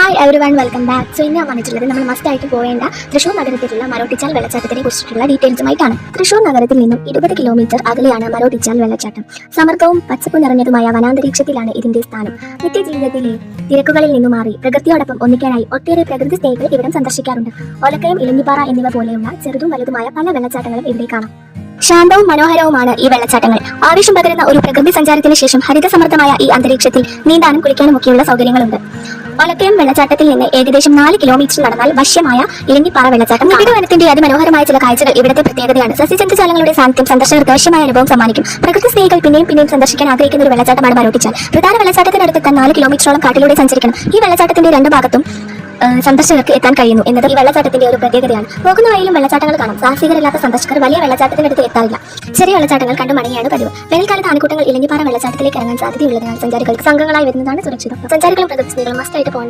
Hi everyone welcome back so ഇന്ന് ഞാൻ വന്നിട്ടുള്ളത് നമ്മൾ മസ്റ്റ് ആയിട്ട് പോവേണ്ട തൃശൂർ നഗരത്തിലുള്ള മരോട്ടിച്ചാൽ വെള്ളച്ചാട്ടത്തിനെ കുറിച്ചിട്ടുള്ള ഡീറ്റെയിൽസുമായിട്ടാണ് തൃശൂർ നഗരത്തിൽ നിന്നും ഇരുപത് കിലോമീറ്റർ അകലെയാണ് മരോട്ടിച്ചാൽ വെള്ളച്ചാട്ടം. സമർത്ഥവും പച്ചപ്പ് നിറഞ്ഞതുമായ വനാന്തരീക്ഷത്തിലാണ് ഇതിന്റെ സ്ഥാനം. നിത്യജീവിതത്തിലെ തിരക്കുകളിൽ നിന്നും മാറി പ്രകൃതിയോടൊപ്പം ഒന്നിക്കാനായി ഒട്ടേറെ പ്രകൃതി സ്നേഹികൾ ഇവിടം സന്ദർശിക്കാറുണ്ട്. ഒലക്കയം ഇലഞ്ഞിപ്പാറ എന്നിവ പോലെയുള്ള ചെറുതും വലുതുമായ പല വെള്ളച്ചാട്ടങ്ങളും ഇവിടെ കാണാം. ശാന്തവും മനോഹരവുമാണ് ഈ വെള്ളച്ചാട്ടങ്ങൾ. ആവേശം പകരുന്ന ഒരു പ്രകൃതി സഞ്ചാരത്തിന് ശേഷം ഹരിതസമൃദ്ധമായ ഈ അന്തരീക്ഷത്തിൽ നീന്താനും കുളിക്കാനും ഒക്കെയുള്ള സൗകര്യങ്ങളുണ്ട്. ഒലക്കയം വെള്ളച്ചാട്ടത്തിൽ നിന്ന് ഏകദേശം നാല് കിലോമീറ്റർ നടന്നാൽ വശ്യമായ ഇലഞ്ഞിപ്പാറ വെള്ളച്ചാട്ടം നിബിഡ വനത്തിന്റെ അതിമനോഹരമായ ചില കാഴ്ചകൾ ഇവിടുത്തെ പ്രത്യേകതയാണ്. സസ്യജന്തുജാലങ്ങളുടെ സാന്നിധ്യം സന്ദർശകർക്ക് വശ്യമായ അനുഭവം സമ്മാനിക്കും. പ്രകൃതി സ്നേഹികൾ പിന്നെയും പിന്നെയും സന്ദർശിക്കാൻ ആഗ്രഹിക്കുന്ന ഒരു വെള്ളച്ചാട്ടമാണ് മരോട്ടിച്ചാൽ. പ്രധാന വെള്ളച്ചാട്ടത്തിനടുത്തെത്താൻ നാല് കിലോമീറ്ററോളം കാട്ടിലൂടെ സഞ്ചരിക്കണം. ഈ വെള്ളച്ചാട്ടത്തിന്റെ രണ്ട് ഭാഗത്തും സന്ദർശകർക്ക് എത്താൻ കഴിയുന്നു എന്നത് ഈ വെള്ളച്ചാട്ടത്തിന്റെ ഒരു പ്രത്യേകതയാണ്. പോകുന്ന വഴിയിലും വെള്ളച്ചാട്ടങ്ങൾ കാണാം. സാഹസികരല്ലാത്ത സന്ദർശകർ വലിയ വെള്ളച്ചാട്ടത്തിനടുത്ത് എത്താറില്ല. ചെറിയ വെള്ളച്ചാട്ടങ്ങൾ കണ്ടു മടങ്ങിയാണ് പതിവ്. വേനൽക്കാലത്ത് ആനക്കൂട്ടങ്ങൾ ഇലഞ്ഞിപ്പാറ വെള്ളച്ചാട്ടത്തിലേക്ക് ഇറങ്ങാൻ സാധ്യതയുള്ളതിനാൽ സഞ്ചാരികൾക്ക് സംഘങ്ങളായി വരുന്നതാണ് സുരക്ഷിതം. സഞ്ചാരികളും പ്രദർശനികളും മസ്റ്റായിട്ട് പോകേണ്ട